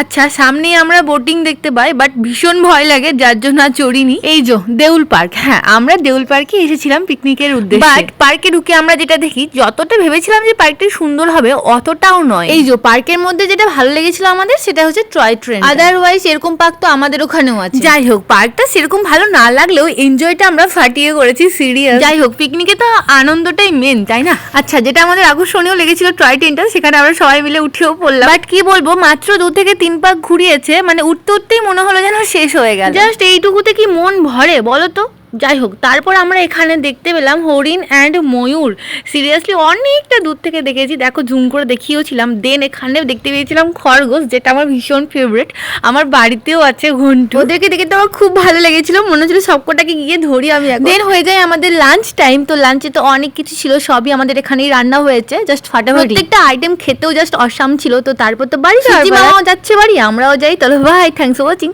আচ্ছা সামনে আমরা বোটিং দেখতে পাই বাট ভীষণ ভয় লাগে যার জন্য আর চড়িনি। এই যো দেউল পার্ক হ্যাঁ আমরা দেউল পার্কে এসেছিলাম পিকনিকের উদ্দেশ্যে। বাট পার্কে ঢুকে আমরা যেটা দেখি যতটা ভেবেছিলাম যে পার্কটি সুন্দর হবে অতটাও নয়। এই যে পার্কের মধ্যে যেটা ভালো লেগেছিল আমাদের সেটা হচ্ছে টয় ট্রেন আদারওয়াইজ এরকম পার্ক তো আমাদের ওখানেও আছে। যাই হোক পার্কটা সেরকম ভালো না লাগলেও এনজয়টা আমরা ফাটিয়ে করেছি সিরিয়াস যাই হোক পিকনিকে তো আনন্দটাই মেন তাই না? আচ্ছা যেটা আমাদের আকর্ষণীয় লেগেছিল টয় ট্রেনটা সেখানে আমরা সবাই মিলে উঠেও পড়লাম। বাট কি বলব মাত্র দু থেকে তিন পাক ঘুরিয়েছে মানে উঠতে উঠতেই মনে হলো যেন শেষ হয়ে গেল। জাস্ট এইটুকুতে কি মন ভরে, বলো তো? যাই হোক তারপর আমরা এখানে দেখতে পেলাম হরিণ অ্যান্ড ময়ূর। সিরিয়াসলি অনেকটা দূর থেকে দেখেছি। দেখো জুম করে দেখিয়েওছিলাম দেন এখানে দেখতে পেয়েছিলাম খরগোশ যেটা আমার ভীষণ ফেভারিট আমার বাড়িতেও আছে ঘন্টু। ওদেরকে দেখে তো আমার খুব ভালো লেগেছিল। মনে হচ্ছিল সবকটাকে গিয়ে ধরি আমি দেন হয়ে যায় আমাদের লাঞ্চ টাইম তো লাঞ্চে তো অনেক কিছু ছিল সবই আমাদের এখানেই রান্না হয়েছে জাস্ট ফাটাফাটি। প্রত্যেকটা আইটেম খেতেও জাস্ট অসাম ছিল। তো তারপর তো বাড়ি যাচ্ছে বাড়ি আমরাও যাই। তাহলে ভাই থ্যাংকস ফর ওয়াচিং